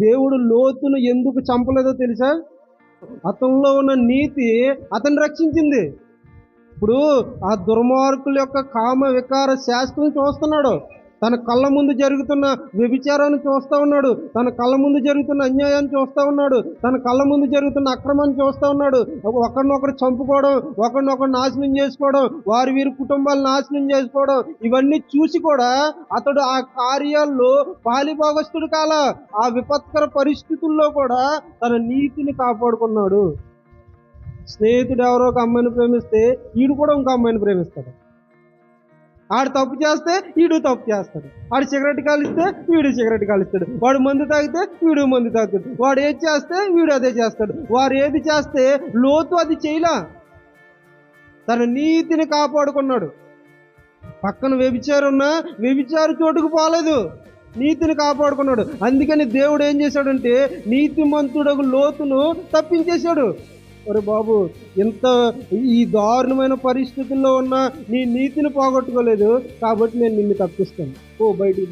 దేవుడు లోతును ఎందుకు చంపలేదో తెలుసా? అతనిలో ఉన్న నీతి అతన్ని రక్షించింది. ఇప్పుడు ఆ దుర్మార్గుల యొక్క కామ వికార శాస్త్రం చూస్తున్నాడు. తన కళ్ళ ముందు జరుగుతున్న వ్యభిచారాన్ని చూస్తూ ఉన్నాడు. తన కళ్ళ ముందు జరుగుతున్న అన్యాయాన్ని చూస్తూ ఉన్నాడు. తన కళ్ళ ముందు జరుగుతున్న అక్రమాన్ని చూస్తూ ఉన్నాడు. ఒకరినొకరు చంపుకోవడం ఒకరినొకరు నాశనం చేసుకోవడం వారి వీరి కుటుంబాలు నాశనం చేసుకోవడం ఇవన్నీ చూసి కూడా అతడు ఆ కార్యాల్లో పాలిభాగస్తుడు కాల ఆ విపత్కర పరిస్థితుల్లో కూడా తన నీతిని కాపాడుకున్నాడు. స్నేహితుడు ఎవరో ఒక అమ్మాయిని ప్రేమిస్తే ఈడు కూడా ఇంకో అమ్మాయిని ప్రేమిస్తాడు. ఆడు తప్పు చేస్తే వీడు తప్పు చేస్తాడు. ఆడు సిగరెట్ కాలిస్తే వీడు సిగరెట్ కాలుస్తాడు. వాడు మందు తాగితే వీడు మందు తాగుతాడు. వాడు ఏది చేస్తే వీడు అదే చేస్తాడు. వారు ఏది చేస్తే లోతు అది చేయలా. తన నీతిని కాపాడుకున్నాడు. పక్కన వ్యభిచారున్నా వ్యభిచారు చోటుకు పోలేదు. నీతిని కాపాడుకున్నాడు. అందుకని దేవుడు ఏం చేశాడంటే నీతిమంతుడకు లోతును తప్పించేశాడు. ఒరే బాబు. ఇంత ఈ దారుణమైన పరిస్థితుల్లో ఉన్న నీ నీతిని పోగొట్టుకోలేదు. కాబట్టి నేను నిన్ను తప్పిస్తాను. ఓ బయటికి